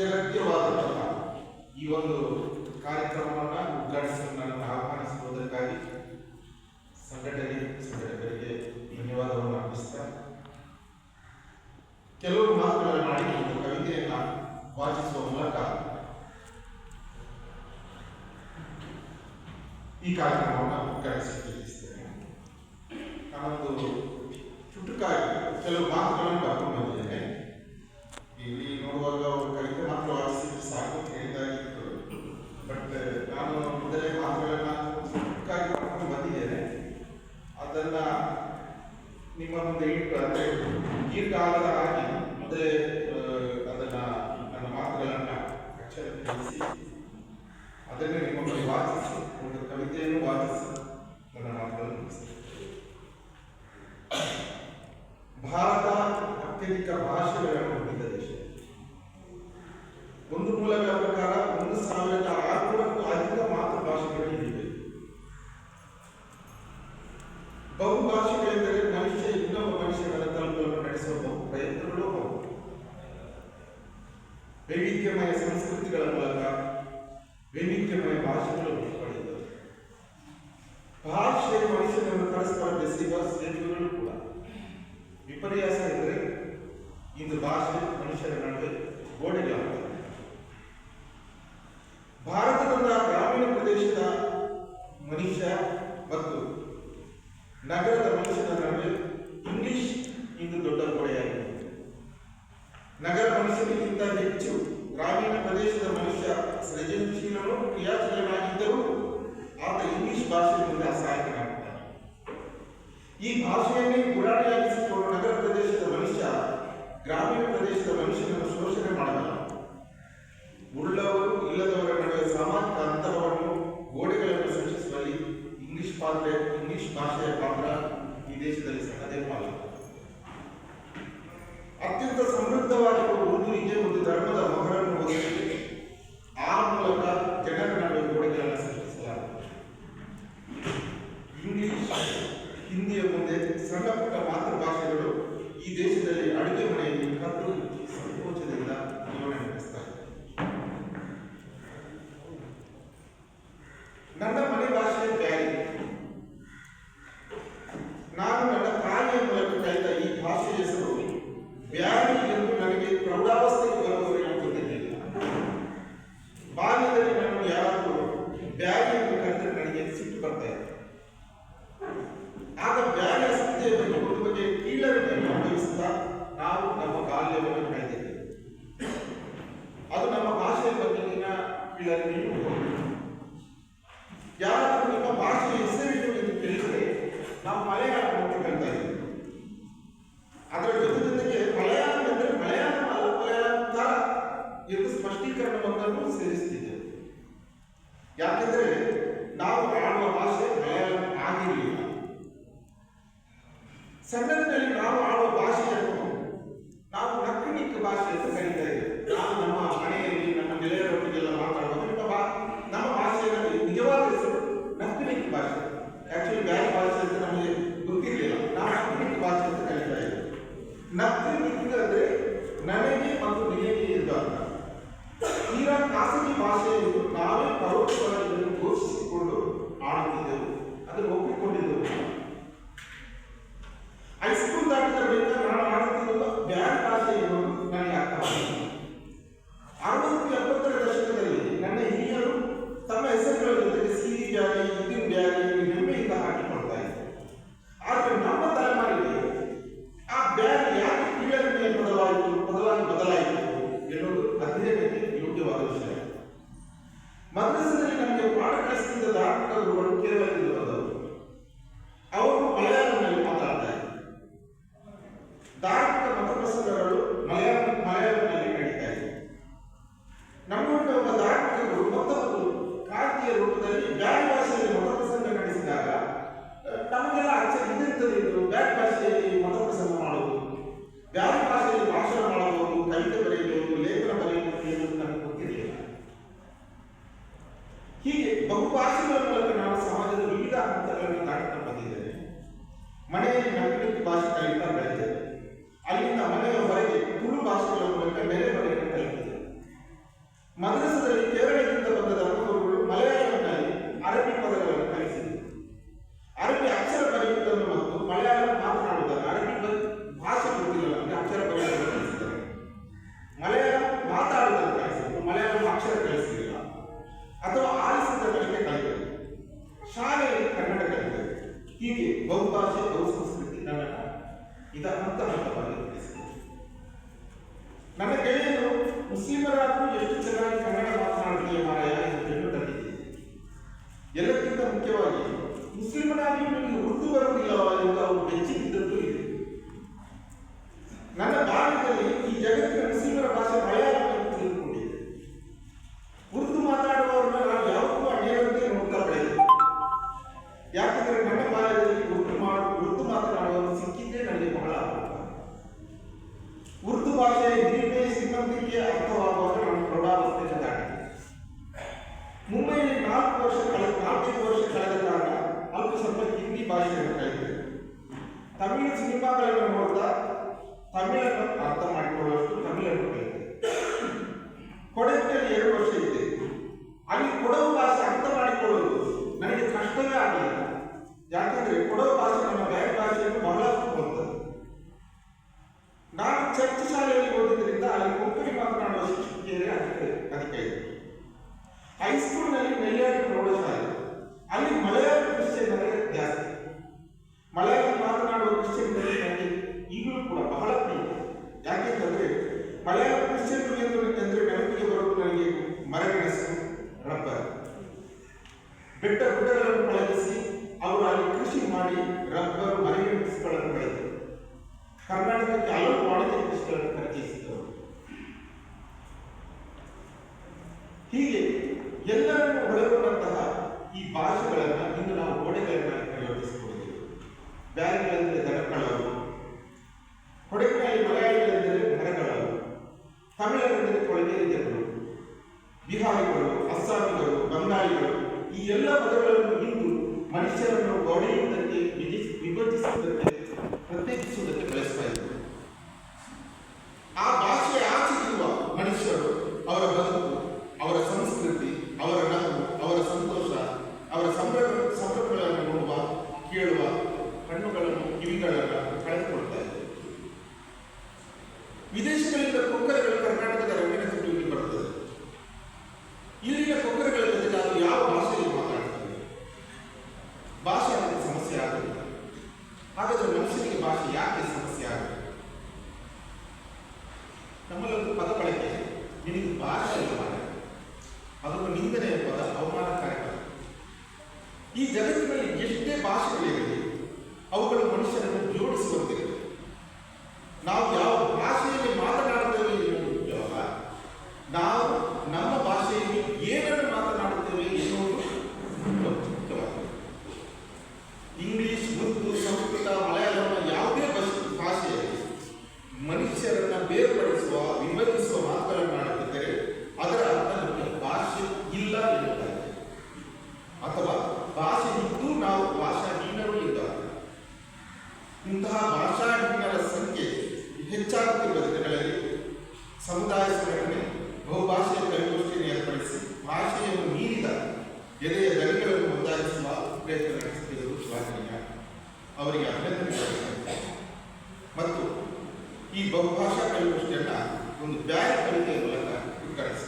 ಅತ್ಯಗತ್ಯವಾದಂತಹ ಈ ಒಂದು ಕಾರ್ಯಕ್ರಮವನ್ನು ಉದ್ಘಾಟಿಸಲು ನನ್ನನ್ನು ಆಹ್ವಾನಿಸುವುದಕ್ಕಾಗಿ ಸಂಘಟನೆ ಸಂಘಟಕರಿಗೆ ಧನ್ಯವಾದವನ್ನು ಅರ್ಪಿಸ್ತಾ ಕೆಲವು ಮಾತುಗಳನ್ನು ಮಾಡಿ ಒಂದು ಕವಿತೆಯನ್ನ ವಾಚಿಸುವ ಮೂಲಕ ಈ ಕಾರ್ಯಕ್ರಮವನ್ನು ಉದ್ಘಾಟಿಸಿದ್ದೇನೆ ನಾನೊಂದು ಚುಟುಕಾಗಿ ಕೆಲವು ಮಾತುಗಳನ್ನು ಬಂದಿದ್ದೇನೆ ಇಲ್ಲಿ ನೋಡುವಾಗ ಒಂದು ಕವಿತೆ ಮಾತ್ರ ವಾಚಿಸಿದ್ರೆ ಸಾಕು ಅಂತ ಹೇಳಿದಾಗಿತ್ತು ಬಟ್ ನಾನು ಮೊದಲೇ ಮಾತುಗಳನ್ನ ಚುಟುಕಾಗಿ ಬರ್ಕೊಂಡು ಬಂದಿದ್ದೇನೆ ಅದನ್ನ ನಿಮ್ಮ ಮುಂದೆ ಇಟ್ಟು ಅಂದ್ರೆ ದೀರ್ಘಕಾಲದ ಹಾಗೆ ಮೊದಲೇ ಆ, ಅದನ್ನ ನನ್ನ ಮಾತುಗಳನ್ನ ಅಕ್ಷರಕ್ಕೆ ತಿಳಿಸಿ ಅದನ್ನೇ ನಿಮ್ಮ ಮುಂದೆ ವಾಚಿಸಿ ಒಂದು ಕವಿತೆಯನ್ನು ವಾಚಿಸಿ ನನ್ನ ಮಾತುಗಳನ್ನು ಮುಗಿಸ್ತೇನೆ ಭಾರತ ಅತ್ಯಧಿಕ ಭಾಷೆಗಳನ್ನು ಹೊಂದಿದ ದೇಶ ಒಂದು ಮೂಲಗಳ ಪ್ರಕಾರ ಒಂದು ಸಾವಿರದ ಆರುನೂರಕ್ಕೂ ಅಧಿಕ ಮಾತೃಭಾಷೆಗಳು ಇವೆ ಬಹುಭಾಷೆಗಳೆಂದರೆ ಮನುಷ್ಯ ಇನ್ನೊಬ್ಬ ಮನುಷ್ಯಗಳ ತಲುಪಲು ನಡೆಸುವ ಬಹು ಪ್ರಯತ್ನಗಳು ವೈವಿಧ್ಯಮಯ ಸಂಸ್ಕೃತಿಗಳ ಮೂಲಕ ವೈವಿಧ್ಯಮಯ ಭಾಷೆಗಳು ಪಡೆಯುತ್ತವೆ ಭಾಷೆ ಮನುಷ್ಯನನ್ನು ಪರಸ್ಪರ ಬೆಸೆಯುವ ಸೇತುವೆಗಳು ಕೂಡ ವಿಪರ್ಯಾಸ ಎಂದರೆ ಇಂದು ಭಾಷೆ ಮನುಷ್ಯರ ನಡುವೆ ಗೋಡೆಗಳಾಗುತ್ತವೆ ಭಾರತದ ಗ್ರಾಮೀಣ ಪ್ರದೇಶದ ಮನುಷ್ಯ ಮತ್ತು ನಗರದ ಮನುಷ್ಯನ ನಡುವೆ ಇಂಗ್ಲಿಷ್ ಇಂದು ದೊಡ್ಡ ಗೋಡೆಯಾಗಿದೆ ನಗರ ಮನುಷ್ಯನಿಗಿಂತ ಹೆಚ್ಚು ಗ್ರಾಮೀಣ ಪ್ರದೇಶದ ಮನುಷ್ಯ ಸೃಜನಶೀಲನು ಕ್ರಿಯಾಶೀಲನಾಗಿದ್ದರೂ ಆತ ಇಂಗ್ಲಿಷ್ ಮುಂದೆ ಈ ಭಾಷೆಯನ್ನೇ ಗುರಾಣಿಯಾಗಿಸಿಕೊಂಡು ನಗರ ಪ್ರದೇಶದ ಮನುಷ್ಯ, ಗ್ರಾಮೀಣ ಪ್ರದೇಶದ ಮನುಷ್ಯನನ್ನು ಶೋಷಣೆ ಮಾಡಲ್ಲ. ಉಳ್ಳವರು ಇಲ್ಲದವರ ನಡುವೆ ಸಾಮಾಜಿಕ ಅಂತರವನ್ನು ಗೋಡೆಗಳನ್ನು ಸೃಷ್ಟಿಸುವಲ್ಲಿ ಇಂಗ್ಲಿಷ್ ಪಾತ್ರ, ಇಂಗ್ಲಿಷ್ ಭಾಷೆಯ ಪಾತ್ರ ಈ ದೇಶದಲ್ಲಿ ಪಾಲು ಅತ್ಯಂತ ಸಮೃದ್ಧವಾಗಿರುವ ಉರ್ದುವಿಗೆ ಒಂದು ಧರ್ಮದ ಮೊಹರನ್ನು ಒದಗಿ ಆ ಮೂಲಕ ಜನರ ನಡುವೆ ಗೋಡೆಗಳನ್ನು ಸೃಷ್ಟಿಸಲಾಗುತ್ತದೆ ಇಂಗ್ಲಿಷ್ ಹಿಂದಿಯ ಮುಂದೆ ಸಣ್ಣ ಪುಟ್ಟ ಮಾತೃಭಾಷೆಗಳು ಈ ದೇಶದಲ್ಲಿ ಅಡುಗೆ ಮನೆಯಲ್ಲಿ ಕದ್ದು ಸಂಕೋಚದಿಂದ ಜೀವನ ನಡೆಸ್ತಾರೆ ನನ್ನ ಮನೆ ಭಾಷೆ ಬ್ಯಾರಿ ನಾನು ನನ್ನ ತಾಯಿಯ ಮೂಲಕ ಕಲಿತ ಈ ಭಾಷೆ ಹೆಸರು ಬ್ಯಾರಿ ಎಂದು ನನಗೆ ಪ್ರೌಢಾವಸ್ಥೆಗೆ ಬರುವವರೆಗೂ ಗೊತ್ತಿರಲಿಲ್ಲ. ಬಾಲ್ಯದಲ್ಲಿ ನಾನು ಯಾರಾದರೂ ಬ್ಯಾರಿ ಎಂದು ಕರೆದರೆ ನನಗೆ ಸಿಟ್ಟು ಬರ್ತಾ ಇತ್ತು ಆಗ ಬ್ಯಾರಿಯ ಸಂಜೆಯ ಬಗ್ಗೆ ಒಂದು ಬಗ್ಗೆ ಕೀಳರಿಮೆಯನ್ನು ಅನುಭವಿಸುತ್ತಾ ನಾವು ನಮ್ಮ ಬಾಲ್ಯವನ್ನು ಕಳೆದಿದ್ದೇವೆ ಅದು ನಮ್ಮ ಭಾಷೆಯ ಬಗೆಗಿನ ಕೀಳರಿಮೆಯೂ ಹೌದು. ಯಾರಾದರೂ ನಿಮ್ಮ ಭಾಷೆಯ ಹೆಸರೇನು ಎಂದು ಕೇಳಿದರೆ ನಾವು ಮಲಯಾಳಂ ಅಂತ ಕರಿತಾ ಇದ್ದೀವಿ ಅದರ ಜೊತೆ ಜೊತೆಗೆ ಮಲಯಾಳಂ ಎಂದರೆ ಮಲಯಾಳಂ ಅಲ್ಲ ಮಲಯಾಳಂ ತರ ಎಂದು ಸ್ಪಷ್ಟೀಕರಣವನ್ನು ಸೇರಿಸುತ್ತಿದ್ದೇವೆ ಯಾಕೆಂದರೆ ನಾವು ಆಡುವ ಭಾಷೆ ಮಲಯಾಳಂ ಆಗಿರಲಿಲ್ಲ. ಸಣ್ಣದಿನಲ್ಲಿ ನಾವು ಆಡುವ ಭಾಷೆಯನ್ನು ನಾವು ನಕ್ಕಣಿಕ್ ಭಾಷೆ ಅಂತ ಕರೀತಾ ಇದ್ದೇವೆ ನಾವು ನಮ್ಮ ಮನೆಯಲ್ಲಿ ನಮ್ಮ ಗೆಳೆಯರೊಟ್ಟಿಗೆಲ್ಲ ಮಾತಾಡುವಾಗ ನಿಮ್ಮ ಭಾಷೆಯಲ್ಲಿ ನಿಜವಾದ ಹೆಸರು ನಕ್ಕಣಿಕ್ ಭಾಷೆ. ಆಕ್ಚುಲಿ ಬೇರೆ ಭಾಷೆ ಅಂತ ನಮಗೆ ಗೊತ್ತಿರಲಿಲ್ಲ. ನಾವು ನಕ್ಕಣಿಕ್ ಭಾಷೆ ಅಂತ ಕರೀತಾ ಇದ್ದೇವೆ ನಕ್ಕಣಿಕ್ impacto, lo ಮುಖ್ಯವಾಗಿ ಮುಸ್ಲಿಮನಾಗಿ ನನಗೆ ಹುಟ್ಟು ಬರುವುದಿಲ್ಲವಾ ಎಂದು ಅವರು ಬೆಚ್ಚಿಬಿದ್ದದ್ದು ಇದೆ. ನನ್ನ ಭಾರತದಲ್ಲಿ ಈ ಜಗತ್ತಿನ ಮುಸ್ಲಿಮರ ಭಾಷೆ ಮಲಯಾಳ ಎಂದು ಉರ್ದು ಮಾತಾಡುವವರನ್ನ ನಾನು ಯಾವತ್ತೂ ನೋಡ್ತಾ ನನ್ನ ಉರ್ದು ಮಾಡ ಉರ್ದು ಸಿಕ್ಕಿದ್ದೇ ನನಗೆ ಬಹಳ ಉರ್ದು ಅರ್ಥವಾಗುವಾಗ ನಾನು ಮುಂಬೈನಲ್ಲಿ ನಾಲ್ಕು ವರ್ಷ ಕಳೆದ ನಾಲ್ಕೈದು ವರ್ಷ ಕಳೆದ ಕಾರಣ ಅಲ್ಪ ಸ್ವಲ್ಪ ಹಿಂದಿ ಭಾಷೆ ಇರ್ತಾ ಇದೆ ತಮಿಳು ಸಿನಿಮಾಗಳನ್ನು ನೋಡ್ತಾ ತಮಿಳನ್ನು ಅರ್ಥ ಮಾಡಿಕೊಳ್ಳುವಷ್ಟು ತಮಿಳನ್ನು ಕಲಿತೆ ಕೊಡಗಿನಲ್ಲಿ ಎರಡು ವರ್ಷ ಇದೆ ಅಲ್ಲಿ ಕೊಡಗು ಹೈಸ್ಕೂಲ್ನಲ್ಲಿ ನೈಯಾರಿಕೆ ಪ್ರೌಢಶಾಲೆ ಅಲ್ಲಿ ಮಲಯಾಳಿ ಕ್ರಿಶ್ಚಿಯನ್ನರೇ ಜಾಸ್ತಿ ಮಲಯಾಳಿ ಮಾತನಾಡುವ ಕ್ರಿಶ್ಚಿಯನ್ನರಿಗೆ ನನಗೆ ಈಗಲೂ ಕೂಡ ಬಹಳ ಪ್ರಿಯ ಯಾಕೆಂತಂದ್ರೆ ಮಲಯಾಳಿ ಕ್ರಿಶ್ಚಿಯನ್ ಅಂತಂದ್ರೆ ನೆನಪಿಗೆ ಬರೋದು ನನಗೆ ಮರಗೆಣಸು ರಬ್ಬರ್ ಬೆಟ್ಟ ಗುಡ್ಡಗಳನ್ನು ಪಳಗಿಸಿ ಅವರು ಅಲ್ಲಿ ಕೃಷಿ ಮಾಡಿ ರಬ್ಬರ್ ಮರಗೆಣಸುಗಳನ್ನು ಬೆಳೆದರು ಕರ್ನಾಟಕಕ್ಕೆ ಹಲವು ವಾಣಿಜ್ಯ ಕೃಷಿಗಳನ್ನು ಪರಿಚಯಿಸಿದರು பேரங்கிலிருந்து தடை ಅಭ್ಯರ್ಥಿ ಶ್ಲಾಘನೀಯ. ಅವರಿಗೆ ಅಭ್ಯರ್ಥನೆ ಮತ್ತು ಈ ಬಹುಭಾಷಾ ಕವಿಗೋಷ್ಠಿಯನ್ನು ಒಂದು ಬ್ಯಾಗ್ ಕವಿತೆಯ ಮೂಲಕ ಉದ್ಘಾಟಿಸಿದೆ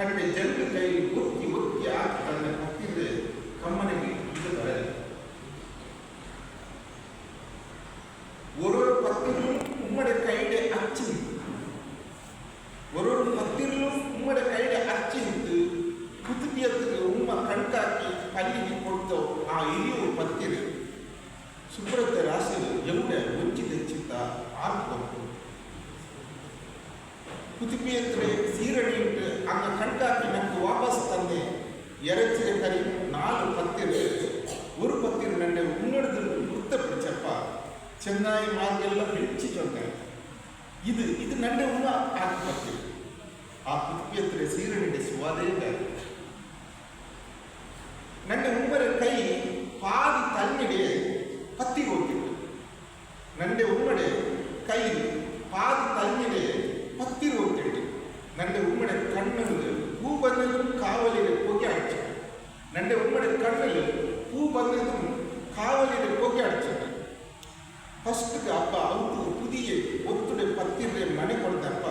தன்னுடைய தெலுங்கு கையில் ஊற்றி ஊற்றி ஆக்கி தன்னை கொத்திந்து ಕುತುಂಬಿಯಂತ್ರೆ ಸೀರಡಿಯಿಟ್ಟು ಅಂಗ ಕಂಟಾಕಿ ನನಗೆ ವಾಪಸ್ ತಂದೆ ಎರಚಿಗೆ ಕರಿ நாலு ಪತ್ತಿರು ஒரு பத்திரு நண்டை உன்னோடத்துல முத்த பிடிச்சப்ப சென்னாய் மாதிரியெல்லாம் பிடிச்சு சொன்னேன் இது இது நண்டை உள்ள ஆத்மத்தில் ஆத்மத்தியத்தில் சீரனுடைய சுவாதே வேறு பூபர்ணனும் காவலிலே போக்கி அடிச்சு ரெண்டு உங்களுடைய கண்ணில் பூபர்ணனும் காவலிலே போக்கி அடிச்சு ஃபஸ்ட்டுக்கு அப்ப அவங்க புதிய ஒத்துடைய பத்திரை மனை கொடுத்தப்ப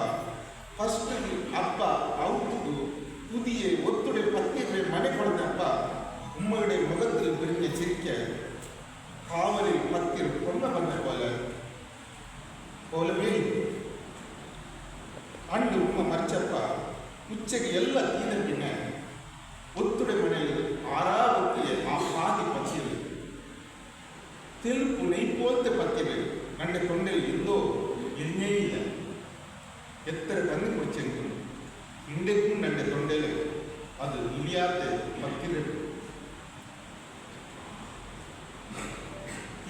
ஃபஸ்ட்டுக்கு அப்ப அவங்க புதிய ஒத்துடைய பத்திரை மனை கொடுத்தப்ப உம்மையுடைய முகத்தில் விரும்பி சிரிக்க காவலில் பத்திர கொல்ல வந்தவள்.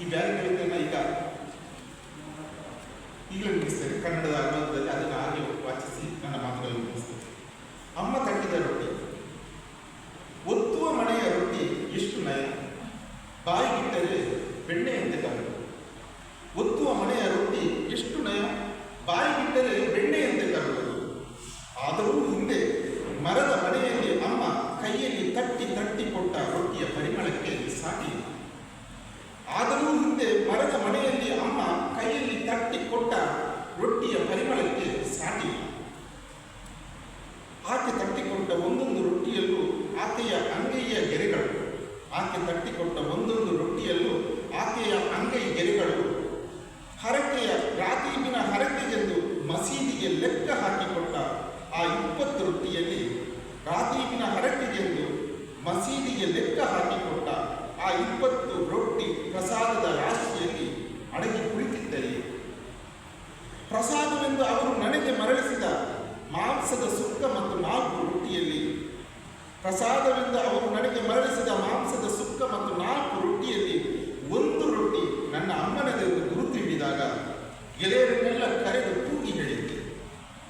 ಈ ಬ್ಯಾಗ್ ಕವಿತೆಯನ್ನ ಈಗ ಈಗಲೇ ಮುಗಿಸ್ತೇನೆ. ಕನ್ನಡದ ಇಪ್ಪತ್ತು ರೊಟ್ಟಿ ಪ್ರಸಾದದ ರಾಶಿಯಲ್ಲಿ ಅಡಗಿ ಕುಳಿತಿದ್ದರೆ, ಪ್ರಸಾದವೆಂದು ಅವರು ನನಗೆ ಮರಳಿಸಿದ ಮಾಂಸದ ಸುಕ್ಕ ಮತ್ತು ನಾಲ್ಕು ರೊಟ್ಟಿಯಲ್ಲಿ, ಪ್ರಸಾದವೆಂದು ಅವರು ನನಗೆ ಮರಳಿಸಿದ ಮಾಂಸದ ಸುಕ್ಕ ಮತ್ತು ನಾಲ್ಕು ರೊಟ್ಟಿಯಲ್ಲಿ ಒಂದು ರೊಟ್ಟಿ ನನ್ನ ಅಮ್ಮನದೆಂದು ಗುರುತು ಹಿಡಿದಾಗ ಗೆಳೆಯರನ್ನೆಲ್ಲ ಕರೆದು ತೂಗಿ ಹೇಳಿದ್ದೆ.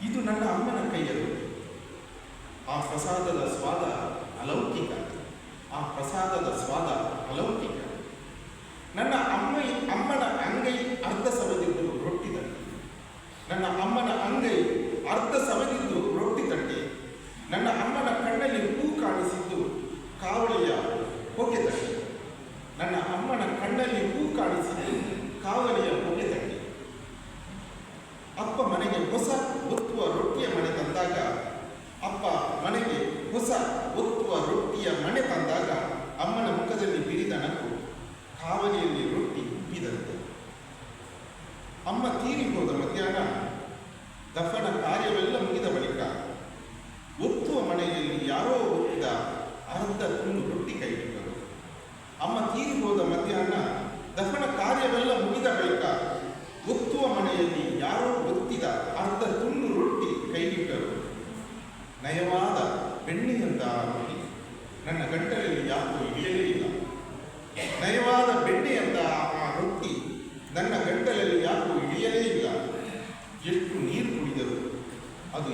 ಇದು ನನ್ನ ಅಮ್ಮನ ಕೈಯ ಆ ಪ್ರಸಾದದ ಸ್ವಾದ ಅಲೌಕಿಕ. ಆ ಪ್ರಸಾದದ ಸ್ವಾದ ಅಲೌಕಿಕ. ನನ್ನ ಅಮ್ಮ, ಅಮ್ಮನ ಅಂಗೈ ಅರ್ಧ ಸವೆದಿದ್ದು ರೊಟ್ಟಿದ. ನನ್ನ ಅಮ್ಮನ ಅಂಗೈ ಅರ್ಧ ಸವದಿದ್ದು ನನ್ನ ಗಂಟಲಲ್ಲಿ ಯಾಕೋ ಇಳಿಯಲೇ ಇಲ್ಲ ನಯವಾದ ಬೆಣ್ಣೆಯಂತ ಆ ರೊಟ್ಟಿ ನನ್ನ ಗಂಟಲಲ್ಲಿ ಯಾಕೋ ಇಳಿಯಲೇ ಇಲ್ಲ ಎಷ್ಟು ನೀರು ಕುಡಿದರು ಅದು